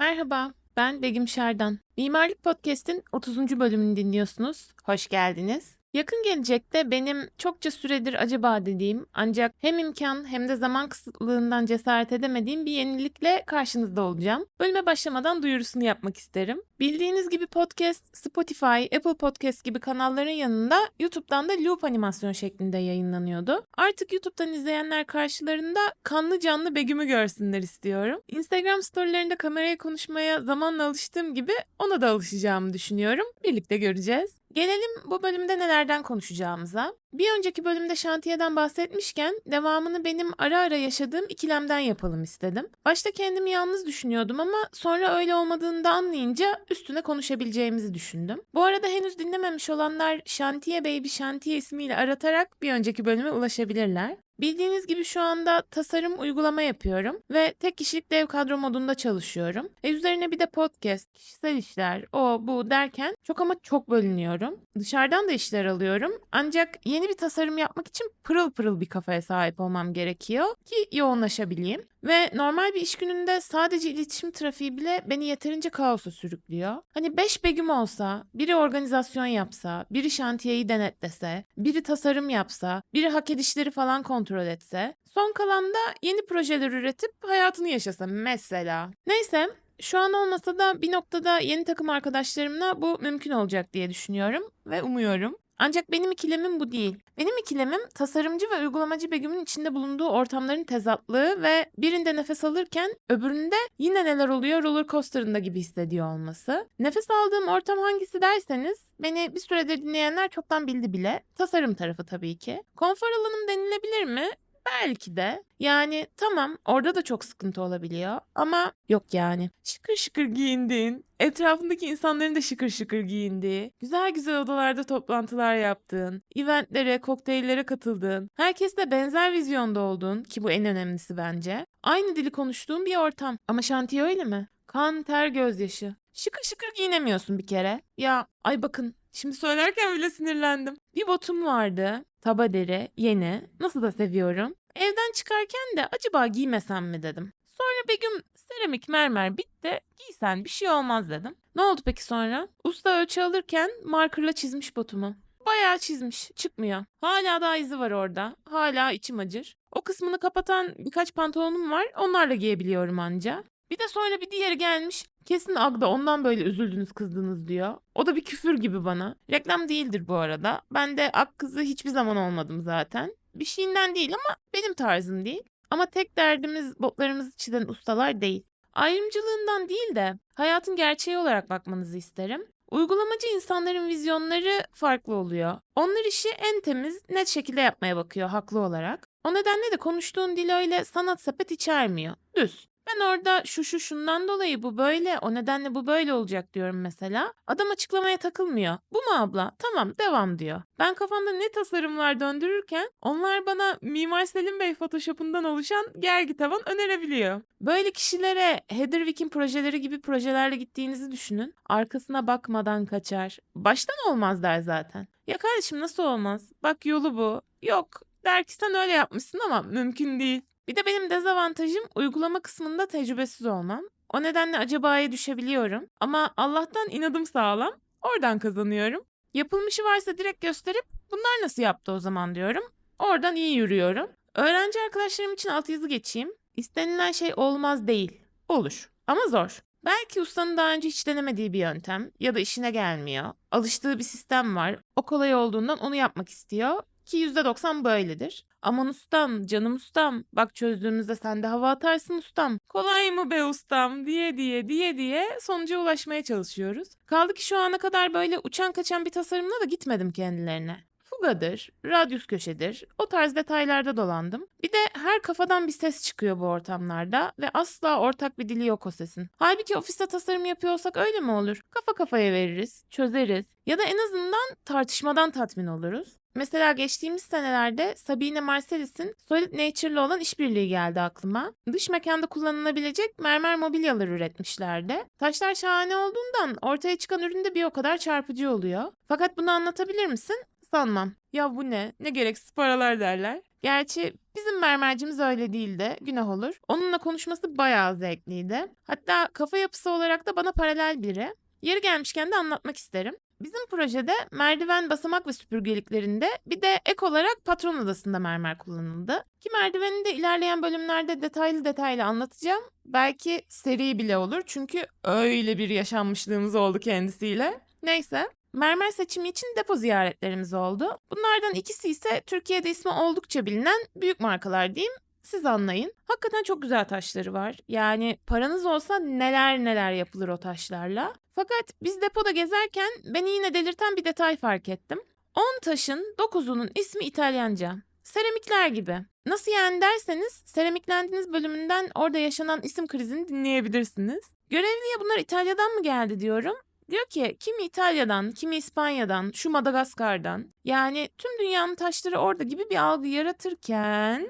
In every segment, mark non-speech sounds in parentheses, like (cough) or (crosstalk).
Merhaba, ben Begüm Şerdan. Mimarlık Podcast'in 30. bölümünü dinliyorsunuz. Hoş geldiniz. Yakın gelecekte benim çokça süredir acaba dediğim ancak hem imkan hem de zaman kısıtlılığından cesaret edemediğim bir yenilikle karşınızda olacağım. Bölüme başlamadan duyurusunu yapmak isterim. Bildiğiniz gibi podcast Spotify, Apple Podcast gibi kanalların yanında YouTube'dan da loop animasyon şeklinde yayınlanıyordu. Artık YouTube'dan izleyenler karşılarında kanlı canlı Begüm'ü görsünler istiyorum. Instagram storylerinde kameraya konuşmaya zamanla alıştığım gibi ona da alışacağımı düşünüyorum. Birlikte göreceğiz. Gelelim bu bölümde nelerden konuşacağımıza. Bir önceki bölümde şantiyeden bahsetmişken devamını benim ara ara yaşadığım ikilemden yapalım istedim. Başta kendimi yalnız düşünüyordum ama sonra öyle olmadığını da anlayınca üstüne konuşabileceğimizi düşündüm. Bu arada henüz dinlememiş olanlar Şantiye Baby Şantiye ismiyle aratarak bir önceki bölüme ulaşabilirler. Bildiğiniz gibi şu anda tasarım uygulama yapıyorum ve tek kişilik dev kadro modunda çalışıyorum. E üzerine bir de podcast, kişisel işler, o bu derken çok ama çok bölünüyorum. Dışarıdan da işler alıyorum. Ancak yeni bir tasarım yapmak için pırıl pırıl bir kafaya sahip olmam gerekiyor ki yoğunlaşabileyim. Ve normal bir iş gününde sadece iletişim trafiği bile beni yeterince kaosa sürüklüyor. Hani 5 begüm olsa, biri organizasyon yapsa, biri şantiyeyi denetlese, biri tasarım yapsa, biri hak edişleri falan kontrol etse, son kalan da yeni projeler üretip hayatını yaşasa mesela. Neyse, şu an olmasa da bir noktada yeni takım arkadaşlarımla bu mümkün olacak diye düşünüyorum ve umuyorum. Ancak benim ikilemim bu değil. Benim ikilemim tasarımcı ve uygulamacı Begüm'ün içinde bulunduğu ortamların tezatlığı ve birinde nefes alırken öbüründe yine neler oluyor roller coaster'ında gibi hissediyor olması. Nefes aldığım ortam hangisi derseniz beni bir süredir dinleyenler çoktan bildi bile. Tasarım tarafı tabii ki. Konfor alanım denilebilir mi? Belki de. Yani tamam orada da çok sıkıntı olabiliyor ama yok yani. Şıkır şıkır giyindin. Etrafındaki insanların da şıkır şıkır giyindiği, güzel güzel odalarda toplantılar yaptığın, eventlere, kokteyllere katıldığın, herkesle benzer vizyonda olduğun ki bu en önemlisi bence. Aynı dili konuştuğun bir ortam. Ama şantiye öyle mi? Kan, ter, gözyaşı. Şıkır şıkır giyinemiyorsun bir kere. Ya ay bakın şimdi söylerken bile sinirlendim. Bir botum vardı. Taba deri, yeni. Nasıl da seviyorum. Evden çıkarken de acaba giymesem mi dedim. Sonra Begüm seramik mermer bitti. Giysen bir şey olmaz dedim. Ne oldu peki sonra? Usta ölçü alırken markerla çizmiş botumu. Bayağı çizmiş. Çıkmıyor. Hala daha izi var orada. Hala içim acır. O kısmını kapatan birkaç pantolonum var. Onlarla giyebiliyorum anca. Bir de sonra bir diğeri gelmiş. Kesin Agda ondan böyle üzüldünüz kızdınız diyor. O da bir küfür gibi bana. Reklam değildir bu arada. Ben de ak kızı hiçbir zaman olmadım zaten. Bir şeyinden değil ama benim tarzım değil. Ama tek derdimiz botlarımızı çizen ustalar değil. Ayrımcılığından değil de hayatın gerçeği olarak bakmanızı isterim. Uygulamacı insanların vizyonları farklı oluyor. Onlar işi en temiz, net şekilde yapmaya bakıyor haklı olarak. O nedenle de konuştuğun dil öyle sanat sepet içermiyor. Düz. Ben orada şu şu şundan dolayı bu böyle, o nedenle bu böyle olacak diyorum mesela. Adam açıklamaya takılmıyor. Bu mu abla? Tamam devam diyor. Ben kafamda ne tasarımlar döndürürken onlar bana Mimar Selim Bey Photoshop'undan oluşan gergi tavan önerebiliyor. Böyle kişilere Heatherwick'in projeleri gibi projelerle gittiğinizi düşünün. Arkasına bakmadan kaçar. Baştan olmaz der zaten. Ya kardeşim nasıl olmaz? Bak yolu bu. Yok der ki sen öyle yapmışsın ama mümkün değil. Bir de benim dezavantajım uygulama kısmında tecrübesiz olmam. O nedenle acabaya düşebiliyorum. Ama Allah'tan inadım sağlam. Oradan kazanıyorum. Yapılmışı varsa direkt gösterip bunlar nasıl yaptı o zaman diyorum. Oradan iyi yürüyorum. Öğrenci arkadaşlarım için altyazı geçeyim. İstenilen şey olmaz değil. Olur. Ama zor. Belki ustanın daha önce hiç denemediği bir yöntem ya da işine gelmiyor. Alıştığı bir sistem var. O kolay olduğundan onu yapmak istiyor ki %90 böyledir. Aman ustam, canım ustam, bak çözdüğümüzde sen de hava atarsın ustam. Kolay mı be ustam diye diye diye diye sonuca ulaşmaya çalışıyoruz. Kaldı ki şu ana kadar böyle uçan kaçan bir tasarımla da gitmedim kendilerine. Fugadır, radyus köşedir, o tarz detaylarda dolandım. Bir de her kafadan bir ses çıkıyor bu ortamlarda ve asla ortak bir dili yok o sesin. Halbuki ofiste tasarım yapıyorsak öyle mi olur? Kafa kafaya veririz, çözeriz ya da en azından tartışmadan tatmin oluruz. Mesela geçtiğimiz senelerde Sabine Marcelis'in Solid Nature'la olan işbirliği geldi aklıma. Dış mekanda kullanılabilecek mermer mobilyalar üretmişlerdi. Taşlar şahane olduğundan ortaya çıkan ürün de bir o kadar çarpıcı oluyor. Fakat bunu anlatabilir misin? Sanmam. Ya bu ne? Ne gereksiz paralar derler. Gerçi bizim mermercimiz öyle değildi. Günah olur. Onunla konuşması bayağı zevkliydi. Hatta kafa yapısı olarak da bana paralel biri. Yeri gelmişken de anlatmak isterim. Bizim projede merdiven, basamak ve süpürgeliklerinde bir de ek olarak patron odasında mermer kullanıldı. Ki merdiveni de ilerleyen bölümlerde detaylı detaylı anlatacağım. Belki seri bile olur çünkü öyle bir yaşanmışlığımız oldu kendisiyle. Neyse. Mermer seçimi için depo ziyaretlerimiz oldu. Bunlardan ikisi ise Türkiye'de ismi oldukça bilinen büyük markalar diyeyim. Siz anlayın. Hakikaten çok güzel taşları var. Yani paranız olsa neler neler yapılır o taşlarla. Fakat biz depoda gezerken beni yine delirten bir detay fark ettim. 10 taşın 9'unun ismi İtalyanca. Seramikler gibi. Nasıl yani derseniz seramiklendiğiniz bölümünden orada yaşanan isim krizini dinleyebilirsiniz. Görevliye bunlar İtalya'dan mı geldi diyorum. Diyor ki kimi İtalya'dan, kimi İspanya'dan, şu Madagaskar'dan. Yani tüm dünyanın taşları orada gibi bir algı yaratırken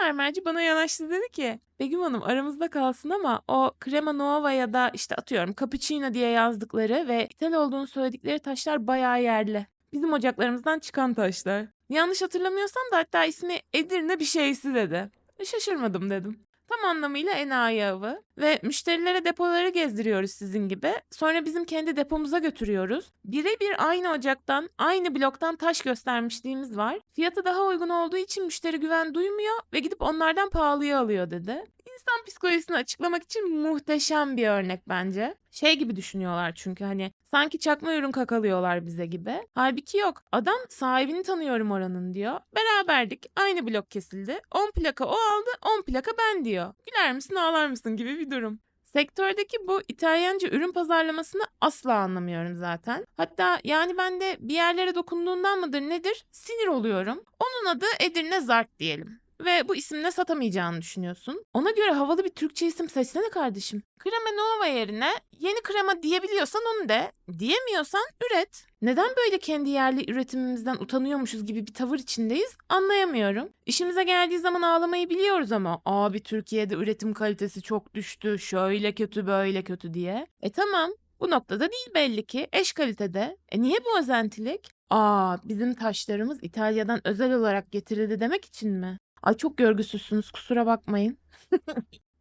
mermerci bana yanaştı dedi ki Begüm Hanım aramızda kalsın ama o Crema Nuova ya da işte atıyorum Cappuccino diye yazdıkları ve İtal olduğunu söyledikleri taşlar bayağı yerli. Bizim ocaklarımızdan çıkan taşlar. Yanlış hatırlamıyorsam da hatta ismi Edirne bir şeysi dedi. Şaşırmadım dedim. Tam anlamıyla enayi avı ve müşterilere depoları gezdiriyoruz sizin gibi. Sonra bizim kendi depomuza götürüyoruz. Birebir aynı ocaktan, aynı bloktan taş göstermişliğimiz var. Fiyatı daha uygun olduğu için müşteri güven duymuyor ve gidip onlardan pahalıya alıyor dedi. İnsan psikolojisini açıklamak için muhteşem bir örnek bence. Şey gibi düşünüyorlar çünkü hani sanki çakma ürün kakalıyorlar bize gibi. Halbuki yok. Adam sahibini tanıyorum oranın diyor. Beraberdik. Aynı blok kesildi. 10 plaka o aldı, 10 plaka ben diyor. Güler misin ağlar mısın gibi bir durum. Sektördeki bu İtalyanca ürün pazarlamasını asla anlamıyorum zaten. Hatta yani ben de bir yerlere dokunduğundan mıdır nedir sinir oluyorum. Onun adı Edirne Zart diyelim ve bu isimle satamayacağını düşünüyorsun. Ona göre havalı bir Türkçe isim seçsene kardeşim. Crema Nova yerine yeni krema diyebiliyorsan onu de. Diyemiyorsan üret. Neden böyle kendi yerli üretimimizden utanıyormuşuz gibi bir tavır içindeyiz anlayamıyorum. İşimize geldiği zaman ağlamayı biliyoruz ama abi Türkiye'de üretim kalitesi çok düştü şöyle kötü böyle kötü diye. E tamam bu noktada değil belli ki eş kalitede. E niye bu özentilik? Aa bizim taşlarımız İtalya'dan özel olarak getirildi demek için mi? Ay çok görgüsüzsünüz kusura bakmayın. (laughs)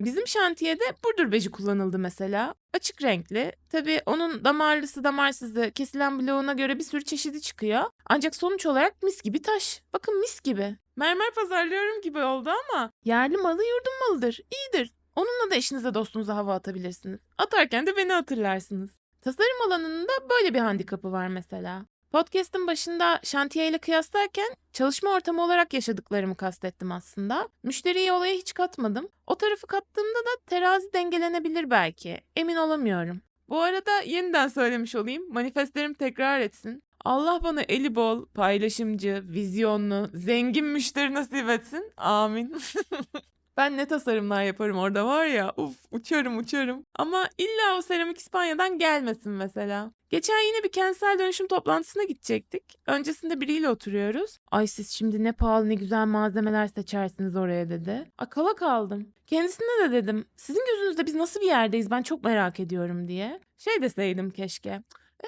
Bizim şantiyede burdur beci kullanıldı mesela. Açık renkli. Tabii onun damarlısı damarsızı kesilen bloğuna göre bir sürü çeşidi çıkıyor. Ancak sonuç olarak mis gibi taş. Bakın mis gibi. Mermer pazarlıyorum gibi oldu ama yerli malı yurdum malıdır. İyidir. Onunla da eşinize dostunuza hava atabilirsiniz. Atarken de beni hatırlarsınız. Tasarım alanında böyle bir handikapı var mesela. Podcast'ın başında şantiye ile kıyaslarken çalışma ortamı olarak yaşadıklarımı kastettim aslında. Müşteriyi olaya hiç katmadım. O tarafı kattığımda da terazi dengelenebilir belki. Emin olamıyorum. Bu arada yeniden söylemiş olayım. Manifestlerim tekrar etsin. Allah bana eli bol, paylaşımcı, vizyonlu, zengin müşteri nasip etsin. Amin. (laughs) Ben ne tasarımlar yaparım orada var ya. Uf uçarım uçarım. Ama illa o seramik İspanya'dan gelmesin mesela. Geçen yine bir kentsel dönüşüm toplantısına gidecektik. Öncesinde biriyle oturuyoruz. Ay siz şimdi ne pahalı ne güzel malzemeler seçersiniz oraya dedi. Akala kaldım. Kendisine de dedim sizin gözünüzde biz nasıl bir yerdeyiz ben çok merak ediyorum diye. Şey deseydim keşke.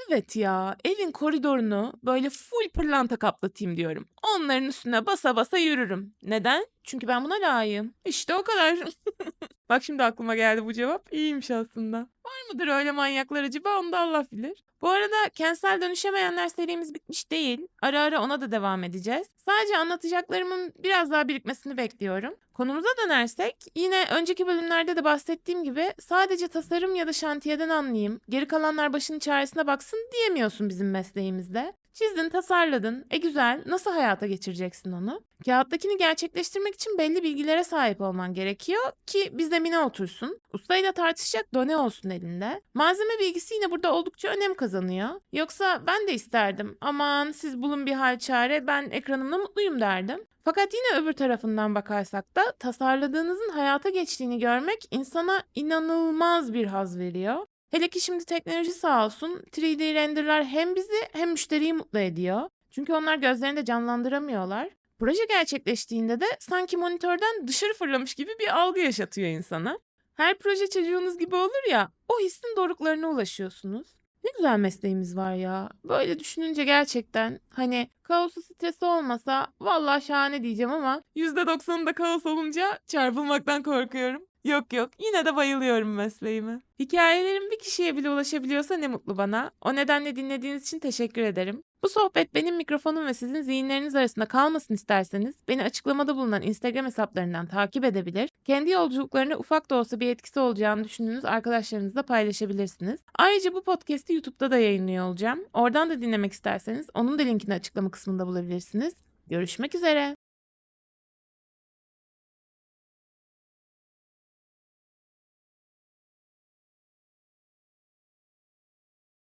Evet ya, evin koridorunu böyle full pırlanta kaplatayım diyorum. Onların üstüne basa basa yürürüm. Neden? Çünkü ben buna layığım. İşte o kadar. (laughs) Bak şimdi aklıma geldi bu cevap. İyiymiş aslında. Var mıdır öyle manyaklar acaba onu da Allah bilir. Bu arada kentsel dönüşemeyenler serimiz bitmiş değil. Ara ara ona da devam edeceğiz. Sadece anlatacaklarımın biraz daha birikmesini bekliyorum. Konumuza dönersek yine önceki bölümlerde de bahsettiğim gibi sadece tasarım ya da şantiyeden anlayayım, geri kalanlar başının çaresine baksın diyemiyorsun bizim mesleğimizde. Çizdin, tasarladın. E güzel. Nasıl hayata geçireceksin onu? Kağıttakini gerçekleştirmek için belli bilgilere sahip olman gerekiyor ki bir zemine otursun. Ustayla tartışacak done olsun elinde. Malzeme bilgisi yine burada oldukça önem kazanıyor. Yoksa ben de isterdim. Aman siz bulun bir hal çare ben ekranımda mutluyum derdim. Fakat yine öbür tarafından bakarsak da tasarladığınızın hayata geçtiğini görmek insana inanılmaz bir haz veriyor. Hele ki şimdi teknoloji sağ olsun 3D renderlar hem bizi hem müşteriyi mutlu ediyor. Çünkü onlar gözlerinde canlandıramıyorlar. Proje gerçekleştiğinde de sanki monitörden dışarı fırlamış gibi bir algı yaşatıyor insana. Her proje çocuğunuz gibi olur ya, o hissin doruklarına ulaşıyorsunuz. Ne güzel mesleğimiz var ya. Böyle düşününce gerçekten hani kaosu stresi olmasa vallahi şahane diyeceğim ama %90'ında kaos olunca çarpılmaktan korkuyorum. Yok yok yine de bayılıyorum mesleğime. Hikayelerim bir kişiye bile ulaşabiliyorsa ne mutlu bana. O nedenle dinlediğiniz için teşekkür ederim. Bu sohbet benim mikrofonum ve sizin zihinleriniz arasında kalmasın isterseniz beni açıklamada bulunan Instagram hesaplarından takip edebilir. Kendi yolculuklarına ufak da olsa bir etkisi olacağını düşündüğünüz arkadaşlarınızla paylaşabilirsiniz. Ayrıca bu podcast'i YouTube'da da yayınlıyor olacağım. Oradan da dinlemek isterseniz onun da linkini açıklama kısmında bulabilirsiniz. Görüşmek üzere.